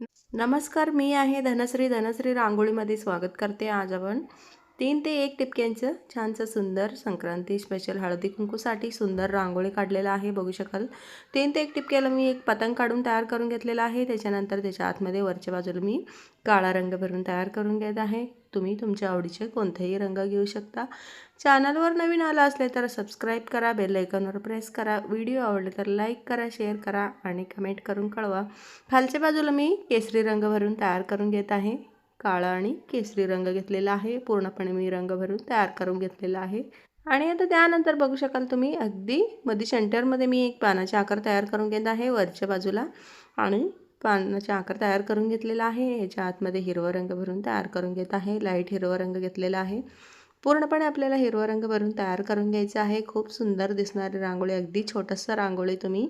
नमस्कार मी आहे धनश्री. धनश्री रांगोळीमध्ये स्वागत करते आज आपण. तीन ते एक टिपक्यांचं छानसं सुंदर संक्रांती स्पेशल हळदी कुंकूसाठी सुंदर रांगोळी काढलेलं आहे बघू शकाल. तीन ते एक टिपक्याला मी एक पतंग काढून तयार करून घेतलेला आहे. त्याच्यानंतर त्याच्या आतमध्ये वरच्या बाजूला मी काळा रंग भरून तयार करून घेत आहे. तुम्ही तुमच्या आवडीचे कोणतेही रंग घेऊ शकता. चॅनलवर नवीन आला असले तर सबस्क्राईब करा बेल आयकॉनवर प्रेस करा. व्हिडिओ आवडले तर लाईक करा शेअर करा आणि कमेंट करून कळवा. खालच्या बाजूला मी केसरी रंग भरून तयार करून घेत आहे. काळा आणि केसरी रंग घेतलेला आहे. पूर्णपणे मी रंग भरून तयार करून घेतलेला आहे. आणि आता त्यानंतर बघू शकाल तुम्ही अगदी मध्ये सेंटरमध्ये मी एक पानाचे आकार तयार करून घेत आहे. वरच्या बाजूला आणि पानाचे आकार तयार करून घेतलेला आहे. ह्याच्या आतमध्ये हिरवा रंग भरून तयार करून घेत आहे. लाइट हिरवा रंग घेतलेला आहे. पूर्णपणे आपल्याला हिरवा रंग भरून तयार करून घ्यायचा आहे. खूप सुंदर दिसणारी रांगोळी अगदी छोटंसं रांगोळी तुम्ही.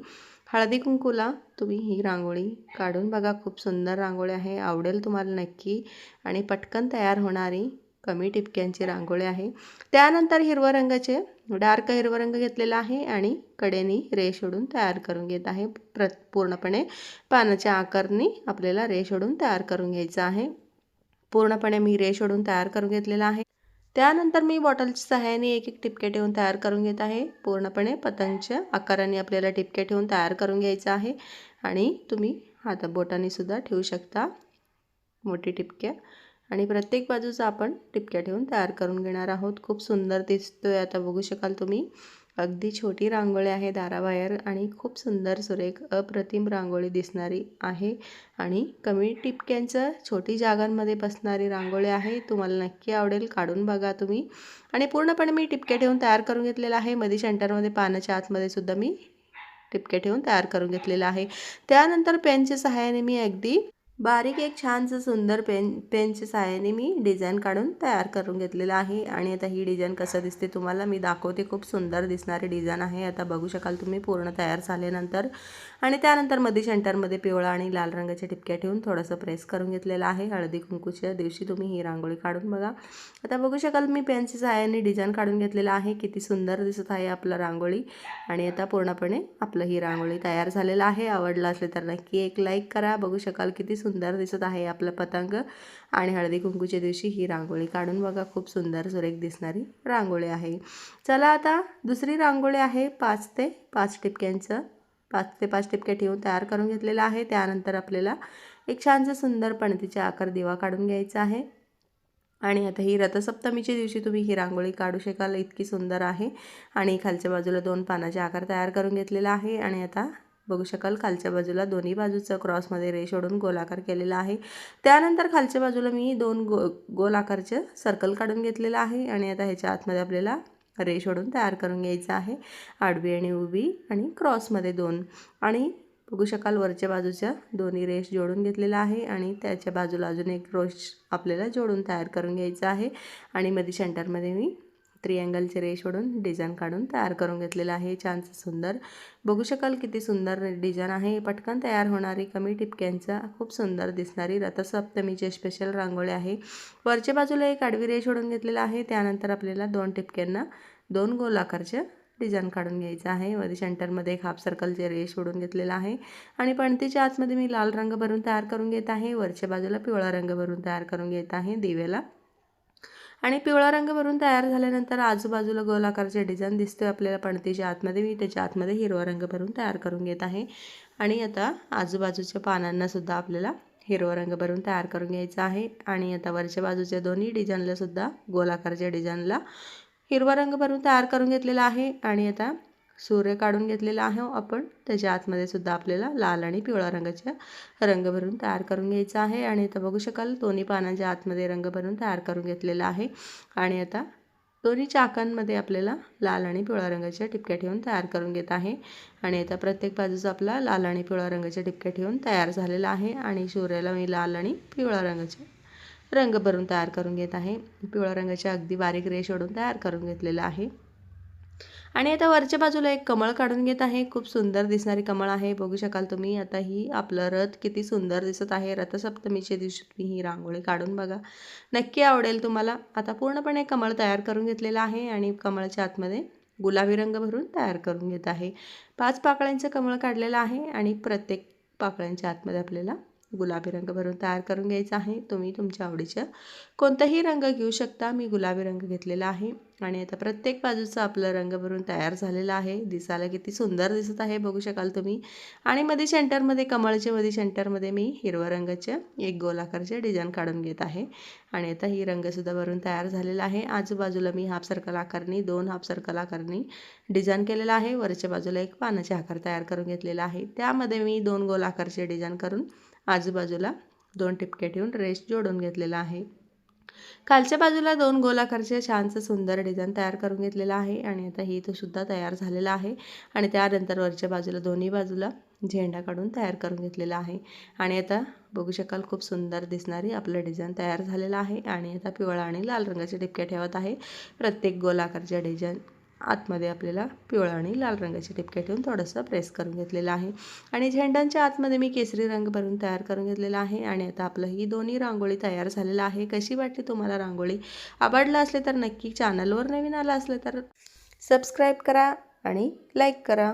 हळदी कुंकूला तुम्ही ही रांगोळी काढून बघा. खूप सुंदर रांगोळी आहे. आवडेल तुम्हाला नक्की. आणि पटकन तयार होणारी कमी टिपक्यांची रांगोळी आहे. त्यानंतर हिरव्या रंगाचे डार्क हिरवा रंग घेतलेला आहे आणि कडेनी रेश ओढून तयार करून घेत आहे. प्र पूर्णपणे पानाच्या आकारनी आपल्याला रेश ओढून तयार करून घ्यायचं आहे. पूर्णपणे मी रेश ओढून तयार करून घेतलेला आहे. त्यानंतर मी बॉटलच्या सहाय्याने एक एक टिपके ठेवून तयार करून घेत आहे. पूर्णपणे पतंगच्या आकाराने आपल्याला टिपके ठेवून तयार करून घ्यायचं आहे. आणि तुम्ही हाता बोटाने सुद्धा ठेवू शकता. मोठी टिपक्या. आणि प्रत्येक बाजूचा आपण टिपक्या ठेवून तयार करून घेणार आहोत. खूप सुंदर दिसतोय आता बघू शकाल तुम्ही. अगदी छोटी रांगोळी आहे दाराबाहेर आणि खूप सुंदर सुरेख अप्रतिम रांगोळी दिसणारी आहे. आणि कमी टिपक्यांचं छोटी जागांमध्ये बसणारी रांगोळी आहे. तुम्हाला नक्की आवडेल काढून बघा तुम्ही. आणि पूर्णपणे मी टिपके ठेवून तयार करून घेतलेलं आहे. मध्ये सेंटरमध्ये पानाच्या आतमध्ये सुद्धा मी टिपके ठेवून तयार करून घेतलेलं आहे. त्यानंतर पेनच्या सहाय्याने मी अगदी बारीक एक छानसं सुंदर पेन पेनच्या सहाय्याने मी डिझाईन काढून तयार करून घेतलेलं आहे. आणि आता ही डिझाईन कसं दिसते तुम्हाला मी दाखवते. खूप सुंदर दिसणारी डिझाईन आहे. आता बघू शकाल तुम्ही पूर्ण तयार झाल्यानंतर. आणि त्यानंतरमध्ये सेंटरमध्ये पिवळा आणि लाल रंगाच्या ठिपक्या ठेवून थोडंसं प्रेस करून घेतलेलं आहे. हळदी कुंकूच्या दिवशी तुम्ही ही रांगोळी काढून बघा. आता बघू शकाल मी पेनच्या सहाय्याने डिझाईन काढून घेतलेलं आहे. किती सुंदर दिसत आहे आपलं रांगोळी. आणि आता पूर्णपणे आपलं ही रांगोळी तयार झालेलं आहे. आवडलं असले तर नक्की एक लाईक करा. बघू शकाल किती सुंदर सुंदर दिसत आहे आपलं पतंग. आणि हळदी कुंकूच्या दिवशी ही रांगोळी काढून बघा खूप सुंदर सुरेख दिसणारी रांगोळी आहे. चला आता दुसरी रांगोळी आहे पाच ते पाच टिपक्यांचं. पाच ते पाच टिपके ठेवून तयार करून घेतलेलं आहे. त्यानंतर आपल्याला एक छानसं सुंदर पणतीचा आकार दिवा काढून घ्यायचा आहे. आणि आता ही रथसप्तमीच्या दिवशी तुम्ही ही रांगोळी काढू शकाल इतकी सुंदर आहे. आणि खालच्या बाजूला दोन पानाचे आकार तयार करून घेतलेला आहे. आणि आता बघू शकाल खालच्या बाजूला दोन्ही बाजूचं क्रॉसमध्ये रेश ओढून गोलाकार केलेला आहे. त्यानंतर खालच्या बाजूला मी दोन गो गोलाकारचं सर्कल काढून घेतलेलं आहे आणि आता ह्याच्या आतमध्ये आपल्याला रेश ओढून तयार करून घ्यायचं आहे. आडवी आणि उभी आणि क्रॉसमध्ये दोन. आणि बघू शकाल वरच्या बाजूच्या दोन्ही रेश जोडून घेतलेला आहे आणि त्याच्या बाजूला अजून एक रोश आपल्याला जोडून तयार करून घ्यायचं आहे. आणि मध्ये सेंटरमध्ये मी त्रिअँगलचे रेश ओढून डिझाईन काढून तयार करून घेतलेलं आहे. छानसं सुंदर. बघू शकाल किती सुंदर डिझाईन आहे. पटकन तयार होणारी कमी टिपक्यांचा खूप सुंदर दिसणारी रथसप्तमीचे स्पेशल रांगोळी आहे. वरच्या बाजूला एक आडवी रेश ओढून घेतलेला आहे. त्यानंतर आपल्याला दोन टिपक्यांना दोन गोलाकारच्या डिझाईन काढून घ्यायचं आहे. वरी सेंटरमध्ये एक हाफ सर्कलचे रेश ओढून घेतलेला आहे. आणि पणतीच्या आतमध्ये मी लाल रंग भरून तयार करून घेत आहे. वरच्या बाजूला पिवळा रंग भरून तयार करून घेत आहे. दिव्याला आणि पिवळा रंग भरून तयार झाल्यानंतर आजूबाजूला गोलाकारचे डिझाईन दिसतोय आपल्याला पणतीच्या आतमध्ये. मी त्याच्या आतमध्ये हिरवा रंग भरून तयार करून घेत आहे. आणि आता आजूबाजूच्या पानांनासुद्धा आपल्याला हिरवा रंग भरून तयार करून घ्यायचा आहे. आणि आता वरच्या बाजूच्या दोन्ही डिझाईनला सुद्धा गोलाकारच्या डिझाईनला हिरवा रंग भरून तयार करून घेतलेला आहे. आणि आता सूर्य काढून घेतलेला आहे आपण. त्याच्या आतमध्ये सुद्धा आपल्याला लाल आणि पिवळा रंगाच्या रंग भरून तयार करून घ्यायचा आहे. आणि आता बघू शकाल दोन्ही पानांच्या आतमध्ये रंग भरून तयार करून घेतलेला आहे. आणि आता दोन्ही चाकांमध्ये आपल्याला लाल आणि पिवळ्या रंगाच्या टिपक्या ठेवून तयार करून घेत आहे. आणि आता प्रत्येक बाजूचा आपला लाल आणि पिवळ्या रंगाच्या टिपक्या ठेवून तयार झालेला आहे. आणि सूर्याला मी लाल आणि पिवळ्या रंगाचे रंग भरून तयार करून घेत आहे. पिवळ्या रंगाच्या अगदी बारीक रेश ओढून तयार करून घेतलेला आहे. आणि आता वरच्या बाजूला एक कमळ काढून घेत आहे. खूप सुंदर दिसणारी कमळ आहे. बघू शकाल तुम्ही आता ही आपलं रथ किती सुंदर दिसत आहे. रथसप्तमीच्या दिवशी तुम्ही ही रांगोळी काढून बघा. नक्की आवडेल तुम्हाला. आता पूर्णपणे कमळ तयार करून घेतलेलं आहे आणि कमळच्या आतमध्ये गुलाबी रंग भरून तयार करून घेत आहे. पाच पाकळ्यांचं कमळ काढलेलं आहे आणि प्रत्येक पाकळ्यांच्या आतमध्ये आपल्याला गुलाबी रंग भरून तयार करून घ्यायचा आहे. तुम्ही तुमच्या आवडीच्या कोणताही रंग घेऊ शकता. मी गुलाबी रंग घेतलेला आहे. आणि आता प्रत्येक बाजूचा आपलं रंग भरून तयार झालेला आहे. दिसायला किती सुंदर दिसत आहे बघू शकाल तुम्ही. आणि मध्ये सेंटरमध्ये कमळच्या मध्ये सेंटरमध्ये मी हिरव्या रंगाच्या एक गोलाकारचे डिझाईन काढून घेत आहे. आणि आता ही रंगसुद्धा भरून तयार झालेला आहे. आजूबाजूला मी हाफ सर्कल आकारणी दोन हाफ सर्कल आकारणी डिझाईन केलेला आहे. वरच्या बाजूला एक पानाचे आकार तयार करून घेतलेला आहे. त्यामध्ये मी दोन गोल आकारचे डिझाईन करून आजूबाजूला दोन टिपके ठेवून रेस्ट जोडून घेतलेला आहे. खालच्या बाजूला दोन गोलाकारचे छानसं सुंदर डिझाईन तयार करून घेतलेला आहे आणि आता ही तो सुद्धा तयार झालेला आहे. आणि त्यानंतर वरच्या बाजूला दोन्ही बाजूला झेंडा काढून तयार करून घेतलेला आहे. आणि आता बघू शकाल खूप सुंदर दिसणारी आपलं डिझाईन तयार झालेलं आहे. आणि आता पिवळा आणि लाल रंगाचे टिपके ठेवत आहे. प्रत्येक गोलाकारच्या डिझाईन आतमध्ये आपल्याला पिवळा आणि लाल रंगाची टिपके ठेवून थोडंसं प्रेस करून घेतलेलं आहे. आणि झेंड्यांच्या आतमध्ये मी केसरी रंग भरून तयार करून घेतलेला आहे. आणि आता आपलं ही दोन्ही रांगोळी तयार झालेलं आहे. कशी वाटली तुम्हाला रांगोळी? आवडलं असले तर नक्की चॅनलवर नवीन आलं असलं तर सबस्क्राईब करा आणि लाईक करा.